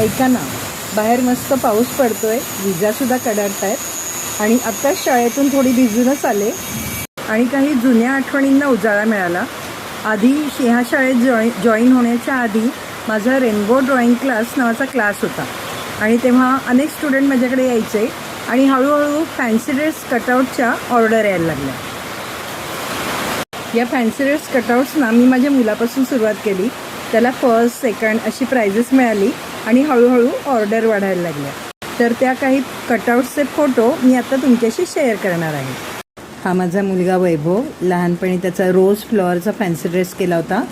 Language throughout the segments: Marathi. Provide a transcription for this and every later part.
ऐका ना बाहेर मस्त पाऊस पडतोय विजासुद्धा कडाडत आहेत आणि आत्ताच शाळेतून थोडी भिजूनच आले. आणि काही जुन्या आठवणींना उजाळा मिळाला. आधी ह्या शाळेत जॉई जॉईन होण्याच्या आधी माझा रेनबो ड्रॉइंग क्लास नावाचा क्लास होता. आणि तेव्हा अनेक स्टुडंट माझ्याकडे यायचे आणि हळूहळू फॅन्सी ड्रेस कटआउटच्या ऑर्डर यायला लागल्या. या फॅन्सी ड्रेस कटआउट्सना मी माझ्या मुलापासून सुरुवात केली. त्याला फर्स्ट सेकंड अशी प्राइजेस मिळाली. आणि हळूहळू ऑर्डर वाढायला लागल्या. तर त्या काही कटआउट्सचे फोटो मी आता तुमच्याशी शेअर करणार आहे. हा माझा मुलगा वैभव लहानपणी त्याचा रोज फ्लॉवरचा फॅन्सी ड्रेस केला होता.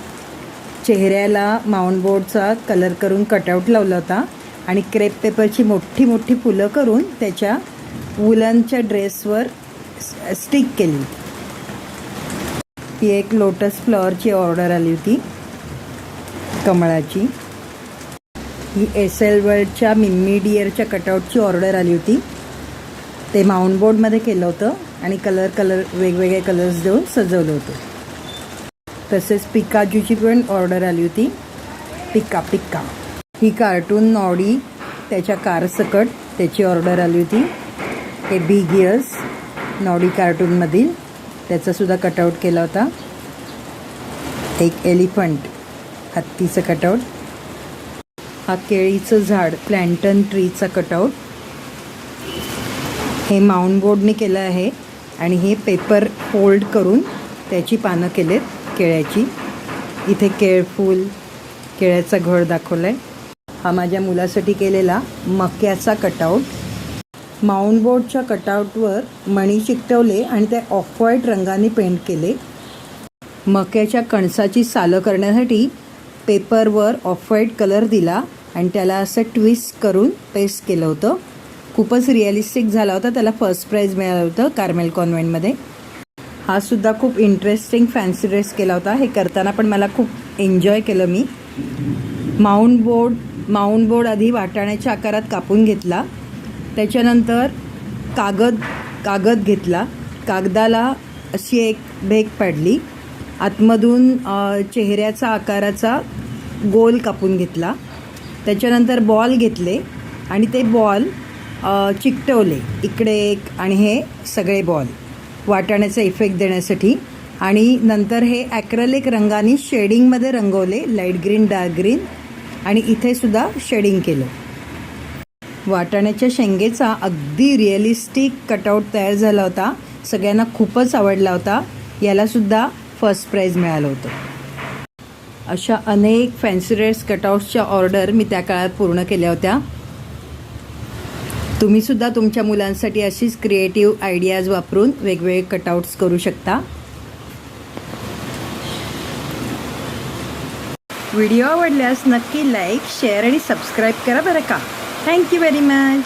चेहऱ्याला माउंट बोर्डचा कलर करून कटआउट लावला होता आणि क्रेप पेपरची मोठी मोठी फुलं करून त्याच्या वुलनच्या ड्रेसवर स्टिक केली. ती एक लोटस फ्लॉवरची ऑर्डर आली होती. कमळाची. ही एस एल वर्ल्डच्या मिम्मी डिअरच्या कटआउटची ऑर्डर आली होती. ते माउंट बोर्डमध्ये केलं होतं आणि कलर कलर वेगवेगळे कलर्स देऊन सजवलं होतं. तसेच पिकाजूची पण ऑर्डर आली होती. पिक्का पिक्का ही कार्टून नॉडी त्याच्या कारसकट त्याची ऑर्डर आली होती. हे बिग इयर्स नॉडी कार्टूनमधील त्याचासुद्धा कटआउट केला होता. एक एलिफंट हत्तीचं कटआउट. हा केळीचं झाड प्लॅन्टन ट्रीचा कटआउट. हे माउंट बोर्डने केलं आहे आणि हे पेपर फोल्ड करून त्याची पानं केलेत केळ्याची. इथे केळफूल केळ्याचा घड दाखवला आहे हा माझ्या मुलासाठी केलेला मक्याचा कटआउट. माउंट बोर्डच्या कटआउटवर मणी चिकटवले आणि ते ऑफ व्हाईट रंगाने पेंट केले. मक्याच्या कणसाची सालं करण्यासाठी पेपरवर ऑफ व्हाईट कलर दिला आणि त्याला असं ट्विस्ट करून पेस्ट केलं होतं. खूपच रिअलिस्टिक झाला होता. त्याला फर्स्ट प्राईज मिळालं होतं कार्मेल कॉन्व्हेंटमध्ये हा सुद्धा खूप इंटरेस्टिंग फॅन्सी ड्रेस केला होता. हे करताना पण मला खूप एन्जॉय केलं मी. माउंट बोर्ड माउंट बोर्ड आधी वाटाण्याच्या आकारात कापून घेतला. त्याच्यानंतर कागद कागद घेतला. कागदाला अशी एक भेग पाडली. आतमधून चेहऱ्याचा आकाराचा गोल कापून घेतला. त्याच्यानंतर बॉल घेतले आणि ते बॉल चिकटवले. इकडे एक आणि हे सगळे बॉल. वाटाण्याचा इफेक्ट देण्यासाठी. आणि नंतर हे ॲक्रेलिक रंगाने शेडिंगमध्ये रंगवले लाइट ग्रीन डार्क ग्रीन आणि इथेसुद्धा शेडिंग केलं. वाटाण्याच्या शेंगेचा अगदी रिअलिस्टिक कटआउट तयार झाला होता. सगळ्यांना खूपच आवडला होता. यालासुद्धा फर्स्ट प्राईज मिळालं होतं. अशा अनेक फॅन्सी ड्रेस कटआउट्सच्या ऑर्डर मी त्या काळात पूर्ण केल्या होत्या. तुम्ही सुद्धा तुमच्या मुलांसाठी अशीच क्रिएटिव्ह आयडियाज वापरून वेगवेगळे कटआउट्स करू शकता. व्हिडिओ आवडल्यास नक्की लाईक शेअर आणि सबस्क्राईब करा बरं का. Thank you very much